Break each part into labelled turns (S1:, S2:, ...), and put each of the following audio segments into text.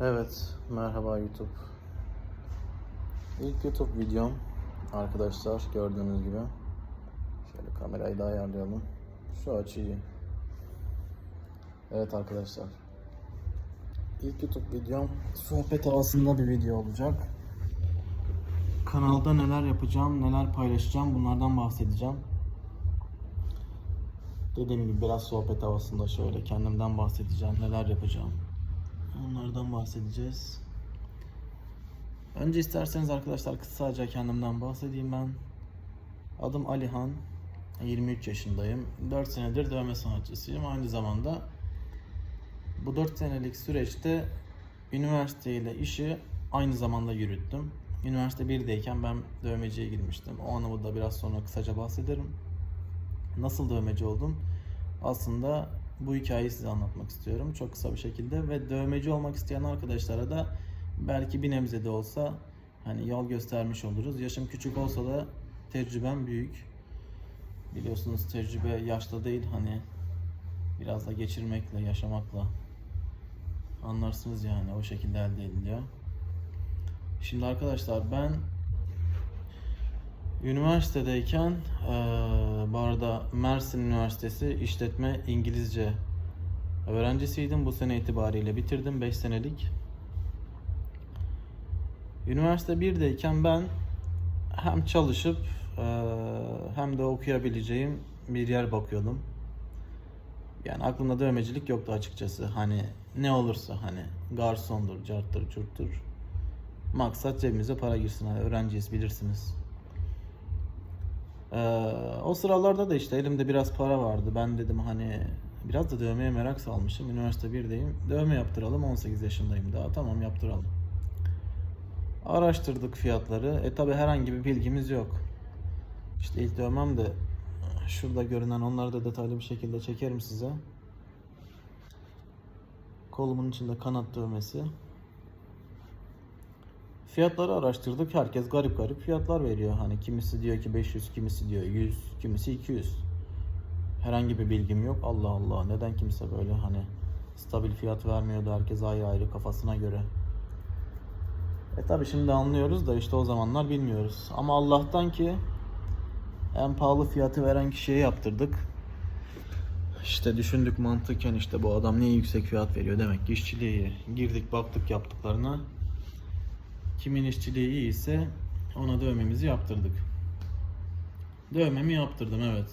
S1: Evet, merhaba YouTube. İlk YouTube videom arkadaşlar gördüğünüz gibi. Şöyle kamerayı da ayarlayalım. Şu açıyı. Evet arkadaşlar. İlk YouTube videom sohbet havasında bir video olacak. Kanalda neler yapacağım, neler paylaşacağım bunlardan bahsedeceğim. Dediğim gibi biraz sohbet havasında şöyle kendimden bahsedeceğim, neler yapacağım. Onlardan bahsedeceğiz. Önce isterseniz arkadaşlar kısaca kendimden bahsedeyim ben. Adım Alihan. 23 yaşındayım. 4 senedir dövme sanatçısıyım. Aynı zamanda bu 4 senelik süreçte üniversite ile işi aynı zamanda yürüttüm. Üniversite 1'deyken ben dövmeciye girmiştim. O anımı da biraz sonra kısaca bahsederim. Nasıl dövmeci oldum? Aslında bu hikayeyi size anlatmak istiyorum çok kısa bir şekilde ve dövmeci olmak isteyen arkadaşlara da belki bir nebze de olsa hani yol göstermiş oluruz. Yaşım küçük olsa da tecrübem büyük. Biliyorsunuz tecrübe yaşta değil hani biraz da geçirmekle, yaşamakla anlarsınız yani o şekilde elde ediliyor. Şimdi arkadaşlar ben Üniversitedeyken eee bu arada Mersin Üniversitesi İşletme İngilizce öğrencisiydim. Bu sene itibariyle bitirdim 5 senelik. Üniversite 1'deyken ben hem çalışıp eee, hem de okuyabileceğim bir yer bakıyordum. Yani aklımda dövmecilik yoktu açıkçası. Hani ne olursa hani garsondur, carttır, curttur. Maksat cebimize para girsin. Hani öğrenciyiz bilirsiniz. Ee, o sıralarda da işte elimde biraz para vardı. Ben dedim hani biraz da dövmeye merak salmışım. Üniversite 1'deyim. Dövme yaptıralım. 18 yaşındayım daha. Tamam yaptıralım. Araştırdık fiyatları. E tabi herhangi bir bilgimiz yok. İşte ilk dövmem de şurada görünen onları da detaylı bir şekilde çekerim size. Kolumun içinde kanat dövmesi. Fiyatları araştırdık. Herkes garip garip fiyatlar veriyor. Hani kimisi diyor ki 500, kimisi diyor 100, kimisi 200. Herhangi bir bilgim yok. Allah Allah. Neden kimse böyle hani stabil fiyat vermiyordu herkes ayrı ayrı kafasına göre. E tabi şimdi anlıyoruz da işte o zamanlar bilmiyoruz. Ama Allah'tan ki en pahalı fiyatı veren kişiye yaptırdık. İşte düşündük mantıken işte bu adam niye yüksek fiyat veriyor demek ki işçiliği. Girdik baktık yaptıklarına. Kimin işçiliği iyi ise ona dövmemizi yaptırdık. Dövmemi yaptırdım evet.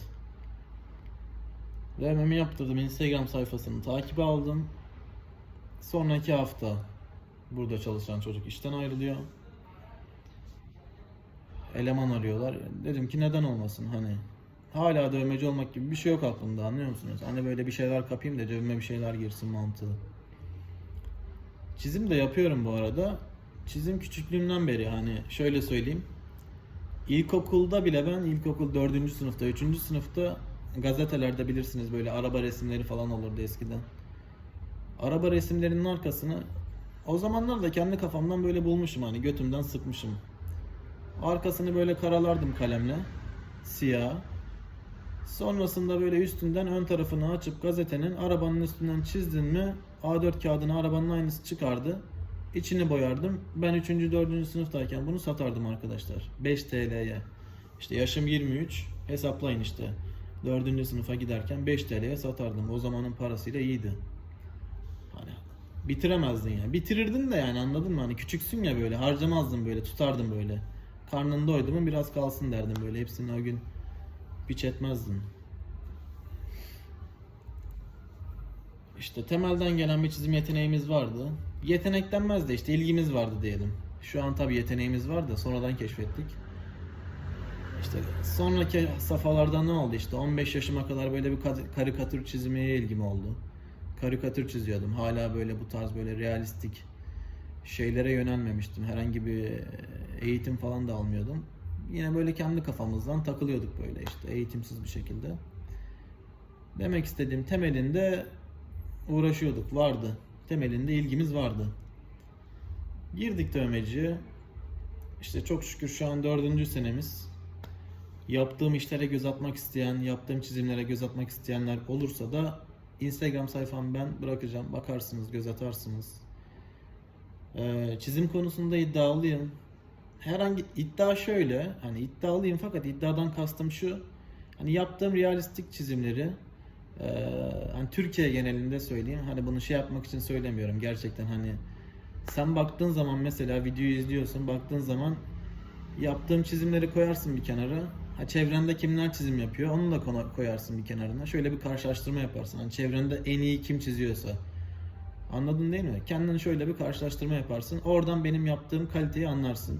S1: Dövmemi yaptırdım. Instagram sayfasını takip aldım. Sonraki hafta burada çalışan çocuk işten ayrılıyor. Eleman arıyorlar. Dedim ki neden olmasın hani. Hala dövmeci olmak gibi bir şey yok aklımda anlıyor musunuz? Hani böyle bir şeyler kapayım da cebime bir şeyler girsin mantığı. Çizim de yapıyorum bu arada. Çizim küçüklüğümden beri hani şöyle söyleyeyim. İlkokulda bile ben ilkokul 4. sınıfta, 3. sınıfta gazetelerde bilirsiniz böyle araba resimleri falan olurdu eskiden. Araba resimlerinin arkasını o zamanlar da kendi kafamdan böyle bulmuşum hani götümden sıkmışım. Arkasını böyle karalardım kalemle. Siyah. Sonrasında böyle üstünden ön tarafını açıp gazetenin arabanın üstünden çizdin mi A4 kağıdına arabanın aynısı çıkardı. İçini boyardım. Ben 3. 4. sınıftayken bunu satardım arkadaşlar. 5 TL'ye. İşte yaşım 23. Hesaplayın işte. 4. sınıfa giderken 5 TL'ye satardım. O zamanın parasıyla iyiydi. Hani bitiremezdin yani. Bitirirdin de yani anladın mı? Hani küçüksün ya böyle harcamazdın böyle tutardım böyle. Karnın doydu mu biraz kalsın derdim böyle. Hepsini o gün biç etmezdin. İşte temelden gelen bir çizim yeteneğimiz vardı. Yetenek de işte ilgimiz vardı diyelim. Şu an tabii yeteneğimiz var da sonradan keşfettik. İşte sonraki safhalarda ne oldu işte 15 yaşıma kadar böyle bir karikatür çizmeye ilgim oldu. Karikatür çiziyordum. Hala böyle bu tarz böyle realistik şeylere yönelmemiştim. Herhangi bir eğitim falan da almıyordum. Yine böyle kendi kafamızdan takılıyorduk böyle işte eğitimsiz bir şekilde. Demek istediğim temelinde uğraşıyorduk, vardı. Temelinde ilgimiz vardı. Girdik dövmeciye. İşte çok şükür şu an dördüncü senemiz. Yaptığım işlere göz atmak isteyen, yaptığım çizimlere göz atmak isteyenler olursa da Instagram sayfamı ben bırakacağım. Bakarsınız, göz atarsınız. Ee, çizim konusunda iddialıyım. Herhangi iddia şöyle, hani iddialıyım fakat iddiadan kastım şu. Hani yaptığım realistik çizimleri e, hani Türkiye genelinde söyleyeyim. Hani bunu şey yapmak için söylemiyorum. Gerçekten hani sen baktığın zaman mesela videoyu izliyorsun, baktığın zaman yaptığım çizimleri koyarsın bir kenara. Ha çevrende kimler çizim yapıyor onu da koyarsın bir kenarına. Şöyle bir karşılaştırma yaparsın. Hani çevrende en iyi kim çiziyorsa. Anladın değil mi? Kendin şöyle bir karşılaştırma yaparsın. Oradan benim yaptığım kaliteyi anlarsın.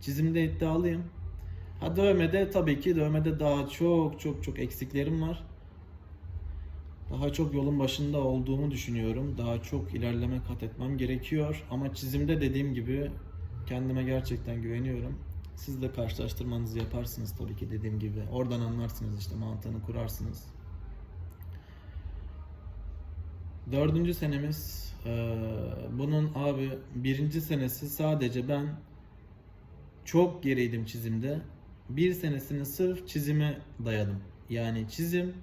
S1: Çizimde iddialıyım. Ha dövmede tabii ki dövmede daha çok çok çok eksiklerim var. Daha çok yolun başında olduğumu düşünüyorum. Daha çok ilerleme kat etmem gerekiyor. Ama çizimde dediğim gibi kendime gerçekten güveniyorum. Siz de karşılaştırmanızı yaparsınız tabii ki dediğim gibi. Oradan anlarsınız işte mantığını kurarsınız. Dördüncü senemiz. bunun abi birinci senesi sadece ben çok geriydim çizimde. Bir senesini sırf çizime dayadım. Yani çizim,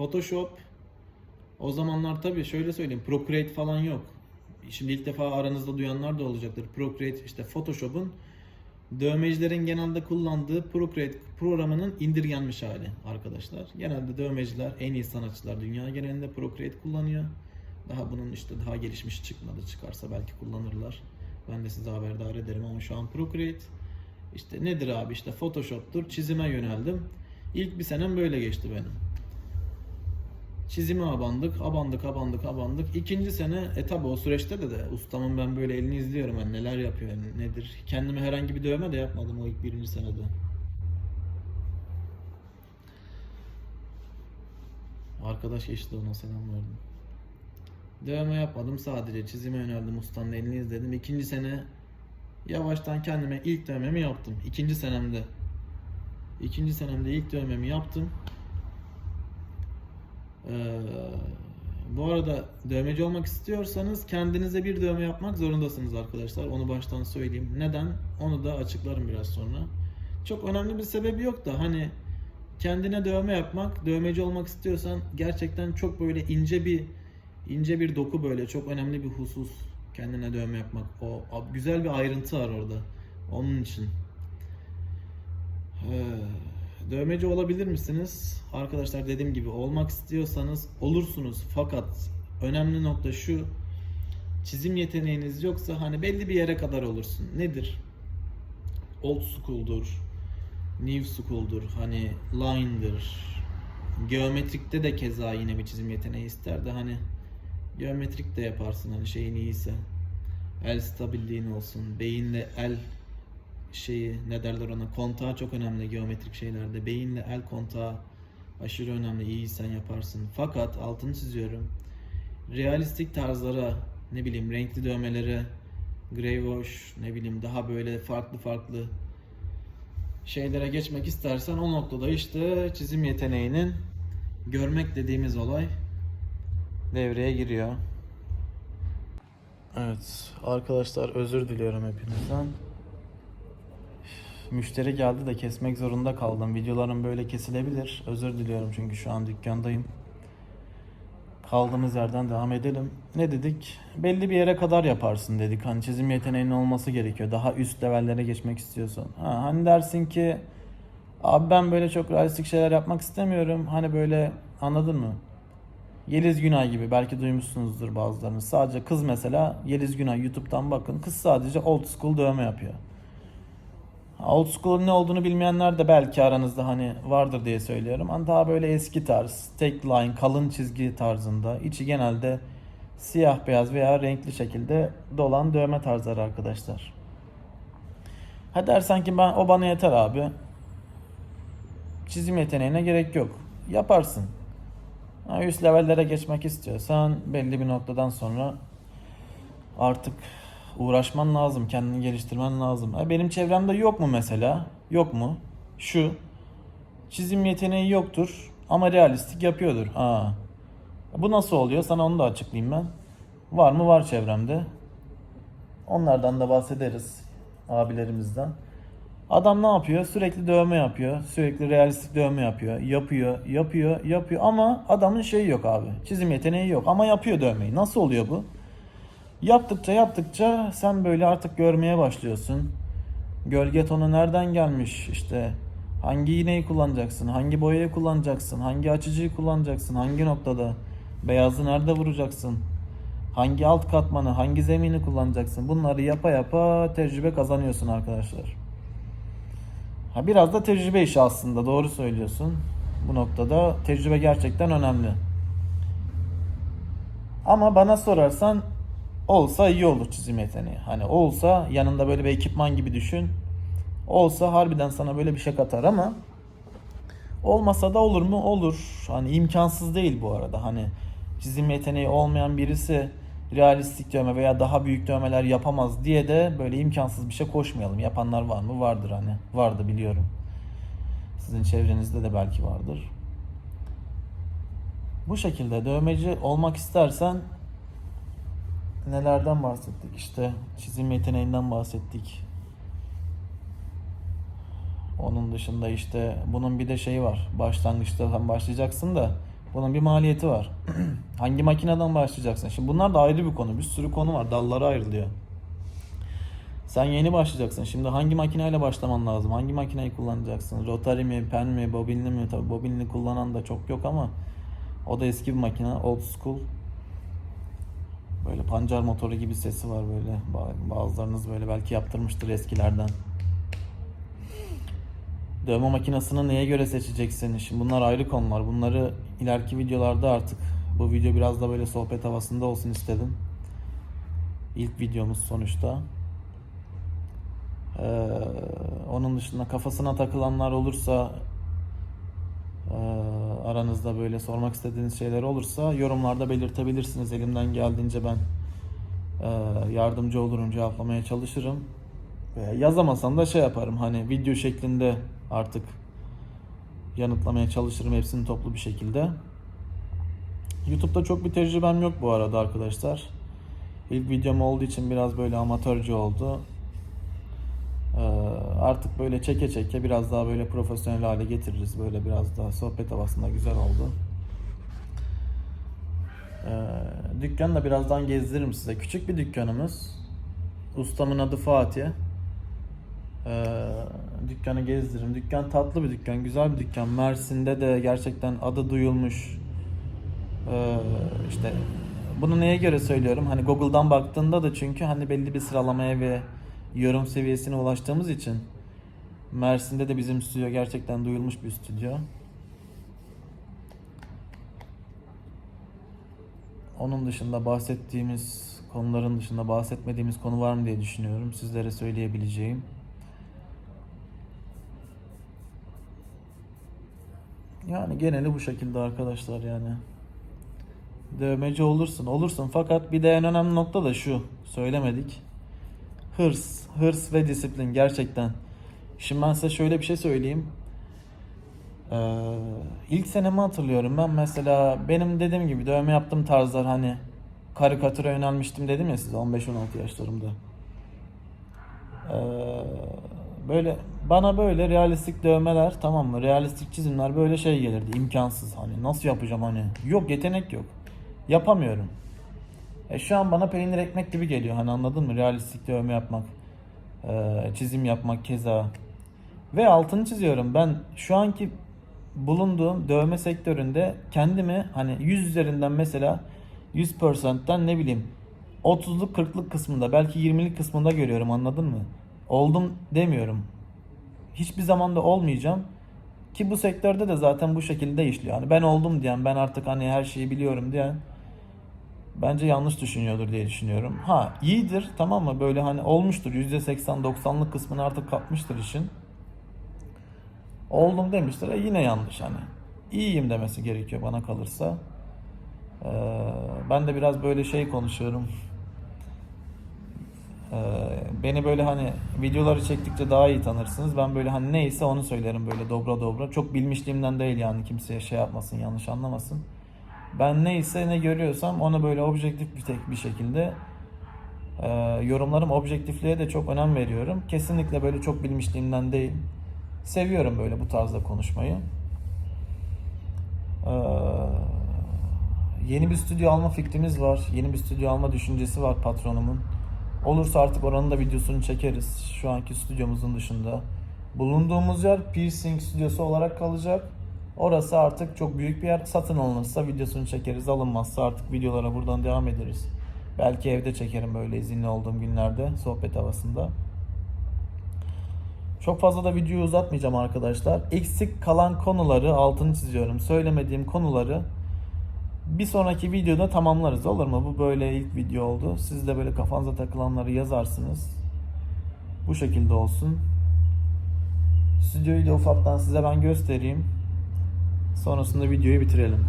S1: Photoshop, o zamanlar tabii şöyle söyleyeyim Procreate falan yok. Şimdi ilk defa aranızda duyanlar da olacaktır. Procreate işte Photoshop'un dövmecilerin genelde kullandığı Procreate programının indirgenmiş hali arkadaşlar. Genelde dövmeciler, en iyi sanatçılar dünya genelinde Procreate kullanıyor. Daha bunun işte daha gelişmiş çıkmadı. Çıkarsa belki kullanırlar. Ben de size haberdar ederim ama şu an Procreate işte nedir abi işte Photoshop'tur. Çizime yöneldim. İlk bir senem böyle geçti benim. Çizime abandık, abandık, abandık, abandık. İkinci sene, e tabi o süreçte de de ustamın ben böyle elini izliyorum. Hani neler yapıyor, nedir. Kendime herhangi bir dövme de yapmadım o ilk birinci senede. Arkadaş geçti ona selam verdim. Dövme yapmadım sadece çizime yöneldim ustanın elini izledim. İkinci sene yavaştan kendime ilk dövmemi yaptım. İkinci senemde. İkinci senemde ilk dövmemi yaptım. Ee, bu arada dövmeci olmak istiyorsanız kendinize bir dövme yapmak zorundasınız arkadaşlar. Onu baştan söyleyeyim. Neden? Onu da açıklarım biraz sonra. Çok önemli bir sebebi yok da hani kendine dövme yapmak, dövmeci olmak istiyorsan gerçekten çok böyle ince bir ince bir doku böyle çok önemli bir husus kendine dövme yapmak. O güzel bir ayrıntı var orada. Onun için. Ee, Dövmeci olabilir misiniz? Arkadaşlar dediğim gibi olmak istiyorsanız olursunuz. Fakat önemli nokta şu. Çizim yeteneğiniz yoksa hani belli bir yere kadar olursun. Nedir? Old school'dur. New school'dur. Hani line'dır. Geometrikte de keza yine bir çizim yeteneği ister de hani geometrik de yaparsın hani şeyin iyiyse. El stabilliğin olsun. Beyinle el şeyi ne derler ona kontağı çok önemli geometrik şeylerde. Beyinle el kontağı aşırı önemli. İyiysen yaparsın. Fakat altını çiziyorum. Realistik tarzlara ne bileyim renkli dövmelere grey wash ne bileyim daha böyle farklı farklı şeylere geçmek istersen o noktada işte çizim yeteneğinin görmek dediğimiz olay devreye giriyor. Evet arkadaşlar özür diliyorum hepinizden. Müşteri geldi de kesmek zorunda kaldım. Videolarım böyle kesilebilir. Özür diliyorum çünkü şu an dükkandayım. Kaldığımız yerden devam edelim. Ne dedik? Belli bir yere kadar yaparsın dedik. Hani çizim yeteneğinin olması gerekiyor. Daha üst levellere geçmek istiyorsan. Ha, hani dersin ki abi ben böyle çok realistik şeyler yapmak istemiyorum. Hani böyle anladın mı? Yeliz Günay gibi belki duymuşsunuzdur bazılarınız. Sadece kız mesela Yeliz Günay YouTube'dan bakın. Kız sadece old school dövme yapıyor. Old school'un ne olduğunu bilmeyenler de belki aranızda hani vardır diye söylüyorum. Hani daha böyle eski tarz, tek line, kalın çizgi tarzında. içi genelde siyah beyaz veya renkli şekilde dolan dövme tarzları arkadaşlar. Ha dersen ki ben o bana yeter abi. Çizim yeteneğine gerek yok. Yaparsın. Ha, üst levellere geçmek istiyorsan belli bir noktadan sonra artık uğraşman lazım, kendini geliştirmen lazım. Ha, benim çevremde yok mu mesela? Yok mu? Şu. Çizim yeteneği yoktur ama realistik yapıyordur. Ha. Bu nasıl oluyor? Sana onu da açıklayayım ben. Var mı? Var çevremde. Onlardan da bahsederiz abilerimizden. Adam ne yapıyor? Sürekli dövme yapıyor. Sürekli realistik dövme yapıyor. Yapıyor, yapıyor, yapıyor ama adamın şeyi yok abi. Çizim yeteneği yok ama yapıyor dövmeyi. Nasıl oluyor bu? Yaptıkça yaptıkça sen böyle artık görmeye başlıyorsun. Gölge tonu nereden gelmiş işte hangi iğneyi kullanacaksın, hangi boyayı kullanacaksın, hangi açıcıyı kullanacaksın, hangi noktada, beyazı nerede vuracaksın, hangi alt katmanı, hangi zemini kullanacaksın. Bunları yapa yapa tecrübe kazanıyorsun arkadaşlar. Ha biraz da tecrübe işi aslında doğru söylüyorsun. Bu noktada tecrübe gerçekten önemli. Ama bana sorarsan olsa iyi olur çizim yeteneği. Hani olsa yanında böyle bir ekipman gibi düşün. Olsa harbiden sana böyle bir şey katar ama olmasa da olur mu? Olur. Hani imkansız değil bu arada. Hani çizim yeteneği olmayan birisi realistik dövme veya daha büyük dövmeler yapamaz diye de böyle imkansız bir şey koşmayalım. Yapanlar var mı? Vardır hani. Vardı biliyorum. Sizin çevrenizde de belki vardır. Bu şekilde dövmeci olmak istersen nelerden bahsettik? İşte çizim yeteneğinden bahsettik. Onun dışında işte bunun bir de şeyi var. Başlangıçta sen başlayacaksın da bunun bir maliyeti var. Hangi makineden başlayacaksın? Şimdi bunlar da ayrı bir konu. Bir sürü konu var. Dallara ayrılıyor. Sen yeni başlayacaksın. Şimdi hangi makineyle başlaman lazım? Hangi makineyi kullanacaksın? Rotary mi, pen mi, bobinli mi? Tabii bobinli kullanan da çok yok ama o da eski bir makine. Old school. Böyle pancar motoru gibi sesi var böyle. Ba- Bazılarınız böyle belki yaptırmıştır eskilerden. Dövme makinesini neye göre seçeceksin? Şimdi bunlar ayrı konular. Bunları ileriki videolarda artık bu video biraz da böyle sohbet havasında olsun istedim. İlk videomuz sonuçta. Ee, onun dışında kafasına takılanlar olursa aranızda böyle sormak istediğiniz şeyler olursa yorumlarda belirtebilirsiniz. Elimden geldiğince ben e, yardımcı olurum, cevaplamaya çalışırım. Veya yazamasam da şey yaparım hani video şeklinde artık yanıtlamaya çalışırım hepsini toplu bir şekilde. YouTube'da çok bir tecrübem yok bu arada arkadaşlar. İlk videom olduğu için biraz böyle amatörce oldu. Artık böyle çeke çeke biraz daha böyle profesyonel hale getiririz. Böyle biraz daha sohbet havasında güzel oldu. Ee, dükkanı da birazdan gezdiririm size. Küçük bir dükkanımız. Ustamın adı Fatih. Ee, dükkanı gezdiririm. Dükkan tatlı bir dükkan, güzel bir dükkan. Mersin'de de gerçekten adı duyulmuş. Ee, işte bunu neye göre söylüyorum? Hani Google'dan baktığında da çünkü hani belli bir sıralamaya ve yorum seviyesine ulaştığımız için Mersin'de de bizim stüdyo gerçekten duyulmuş bir stüdyo. Onun dışında bahsettiğimiz konuların dışında bahsetmediğimiz konu var mı diye düşünüyorum. Sizlere söyleyebileceğim. Yani geneli bu şekilde arkadaşlar yani. Dövmeci olursun, olursun fakat bir de en önemli nokta da şu. Söylemedik. Hırs, hırs ve disiplin gerçekten. Şimdi ben size şöyle bir şey söyleyeyim. Ee, ilk senemi hatırlıyorum ben mesela benim dediğim gibi dövme yaptığım tarzlar hani karikatüre yönelmiştim dedim ya size 15-16 yaşlarımda. Ee, böyle bana böyle realistik dövmeler tamam mı? Realistik çizimler böyle şey gelirdi. imkansız hani nasıl yapacağım hani? Yok yetenek yok. Yapamıyorum. E şu an bana peynir ekmek gibi geliyor hani anladın mı? Realistik dövme yapmak, e, çizim yapmak keza. Ve altını çiziyorum ben şu anki bulunduğum dövme sektöründe kendimi hani 100 üzerinden mesela 100%'ten ne bileyim 30'luk 40'lık kısmında belki 20'lik kısmında görüyorum anladın mı? Oldum demiyorum. Hiçbir zamanda olmayacağım. Ki bu sektörde de zaten bu şekilde işliyor. Hani ben oldum diyen, ben artık hani her şeyi biliyorum diyen bence yanlış düşünüyordur diye düşünüyorum. Ha iyidir tamam mı? Böyle hani olmuştur %80-90'lık kısmını artık kapmıştır işin. Oldum demiştir. E yine yanlış hani. İyiyim demesi gerekiyor bana kalırsa. Ee, ben de biraz böyle şey konuşuyorum. Ee, beni böyle hani videoları çektikçe daha iyi tanırsınız. Ben böyle hani neyse onu söylerim böyle dobra dobra. Çok bilmişliğimden değil yani kimseye şey yapmasın yanlış anlamasın. Ben neyse ne görüyorsam onu böyle objektif bir tek bir şekilde e, yorumlarım objektifliğe de çok önem veriyorum. Kesinlikle böyle çok bilmişliğimden değil. Seviyorum böyle bu tarzda konuşmayı. Ee, yeni bir stüdyo alma fikrimiz var. Yeni bir stüdyo alma düşüncesi var patronumun. Olursa artık oranın da videosunu çekeriz. Şu anki stüdyomuzun dışında. Bulunduğumuz yer piercing stüdyosu olarak kalacak. Orası artık çok büyük bir yer. Satın alınırsa videosunu çekeriz. Alınmazsa artık videolara buradan devam ederiz. Belki evde çekerim böyle izinli olduğum günlerde sohbet havasında. Çok fazla da videoyu uzatmayacağım arkadaşlar. Eksik kalan konuları altını çiziyorum. Söylemediğim konuları bir sonraki videoda tamamlarız olur mu? Bu böyle ilk video oldu. Siz de böyle kafanıza takılanları yazarsınız. Bu şekilde olsun. Stüdyoyu da ufaktan size ben göstereyim. Sonrasında videoyu bitirelim.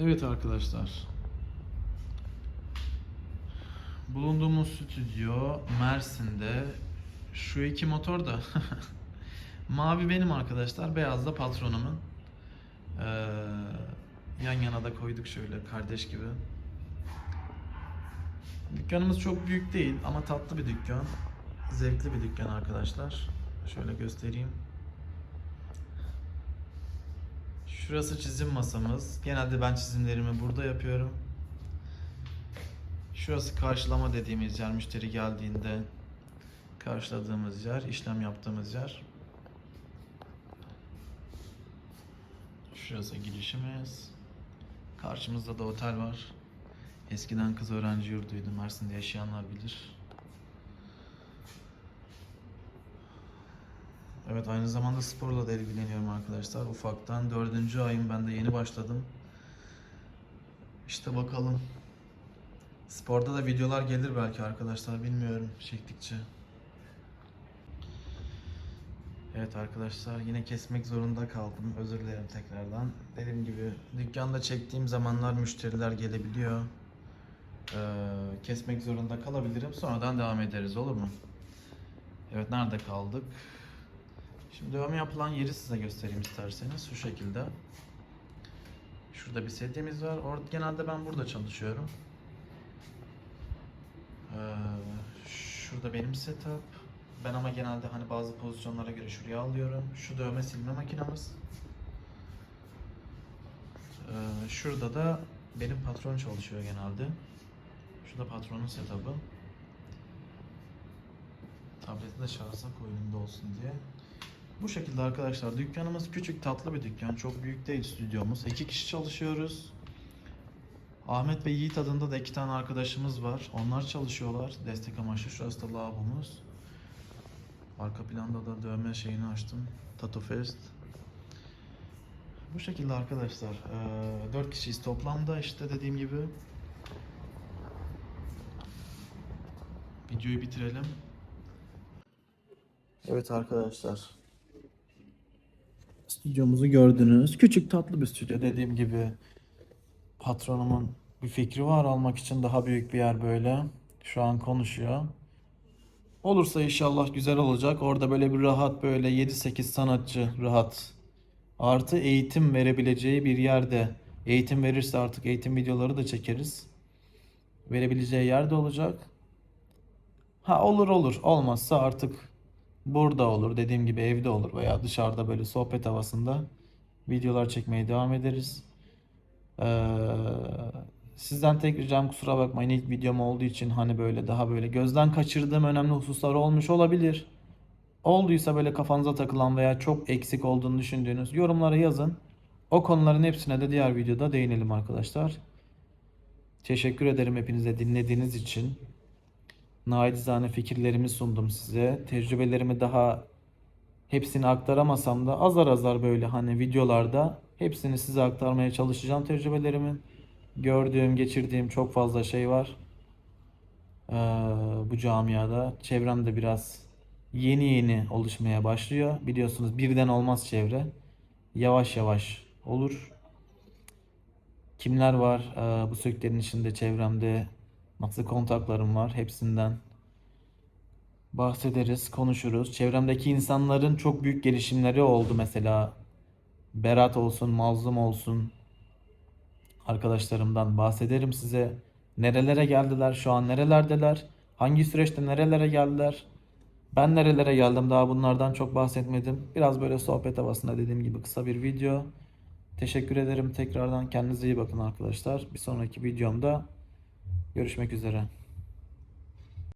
S1: Evet arkadaşlar. Bulunduğumuz stüdyo Mersin'de. Şu iki motor da mavi benim arkadaşlar, beyaz da patronumun. Ee, yan yana da koyduk şöyle kardeş gibi. Dükkanımız çok büyük değil ama tatlı bir dükkan. Zevkli bir dükkan arkadaşlar. Şöyle göstereyim. Şurası çizim masamız. Genelde ben çizimlerimi burada yapıyorum. Şurası karşılama dediğimiz yer müşteri geldiğinde karşıladığımız yer, işlem yaptığımız yer. Şurası girişimiz. Karşımızda da otel var. Eskiden kız öğrenci yurduydu. Mersin'de yaşayanlar bilir. Evet aynı zamanda sporla da ilgileniyorum arkadaşlar. Ufaktan dördüncü ayım ben de yeni başladım. İşte bakalım. Sporda da videolar gelir belki arkadaşlar bilmiyorum çektikçe. Evet arkadaşlar yine kesmek zorunda kaldım. Özür dilerim tekrardan. Dediğim gibi dükkanda çektiğim zamanlar müşteriler gelebiliyor. Ee, kesmek zorunda kalabilirim. Sonradan devam ederiz olur mu? Evet nerede kaldık? Şimdi dövme yapılan yeri size göstereyim isterseniz. Şu şekilde. Şurada bir sedyemiz var. Orada, genelde ben burada çalışıyorum. Ee, şurada benim setup. Ben ama genelde hani bazı pozisyonlara göre şuraya alıyorum. Şu dövme silme makinamız. Ee, şurada da benim patron çalışıyor genelde. Şurada patronun setup'ı. Tableti de şarja koyduğumda olsun diye. Bu şekilde arkadaşlar dükkanımız küçük tatlı bir dükkan. Çok büyük değil stüdyomuz. İki kişi çalışıyoruz. Ahmet ve Yiğit adında da iki tane arkadaşımız var. Onlar çalışıyorlar. Destek amaçlı. Şurası da lavabomuz. Arka planda da dövme şeyini açtım. Tattoo Fest. Bu şekilde arkadaşlar. Ee, 4 kişiyiz toplamda işte dediğim gibi. Videoyu bitirelim. Evet arkadaşlar. Stüdyomuzu gördünüz. Küçük tatlı bir stüdyo dediğim gibi. Patronumun bir fikri var almak için daha büyük bir yer böyle. Şu an konuşuyor. Olursa inşallah güzel olacak. Orada böyle bir rahat böyle 7-8 sanatçı rahat. Artı eğitim verebileceği bir yerde. Eğitim verirse artık eğitim videoları da çekeriz. Verebileceği yerde olacak. Ha olur olur. Olmazsa artık burada olur. Dediğim gibi evde olur veya dışarıda böyle sohbet havasında videolar çekmeye devam ederiz. Ee, sizden tek ricam kusura bakmayın ilk videom olduğu için hani böyle daha böyle gözden kaçırdığım önemli hususlar olmuş olabilir. Olduysa böyle kafanıza takılan veya çok eksik olduğunu düşündüğünüz yorumlara yazın. O konuların hepsine de diğer videoda değinelim arkadaşlar. Teşekkür ederim hepinize dinlediğiniz için. Naidizane fikirlerimi sundum size. Tecrübelerimi daha hepsini aktaramasam da azar azar böyle hani videolarda hepsini size aktarmaya çalışacağım tecrübelerimin. Gördüğüm, geçirdiğim çok fazla şey var. Ee, bu camiada. Çevrem de biraz yeni yeni oluşmaya başlıyor. Biliyorsunuz birden olmaz çevre. Yavaş yavaş olur. Kimler var ee, bu sektörün içinde çevremde nasıl kontaklarım var hepsinden bahsederiz, konuşuruz. Çevremdeki insanların çok büyük gelişimleri oldu mesela. Berat olsun, Mazlum olsun. Arkadaşlarımdan bahsederim size. Nerelere geldiler, şu an nerelerdeler, hangi süreçte nerelere geldiler. Ben nerelere geldim daha bunlardan çok bahsetmedim. Biraz böyle sohbet havasında dediğim gibi kısa bir video. Teşekkür ederim tekrardan. Kendinize iyi bakın arkadaşlar. Bir sonraki videomda görüşmek üzere.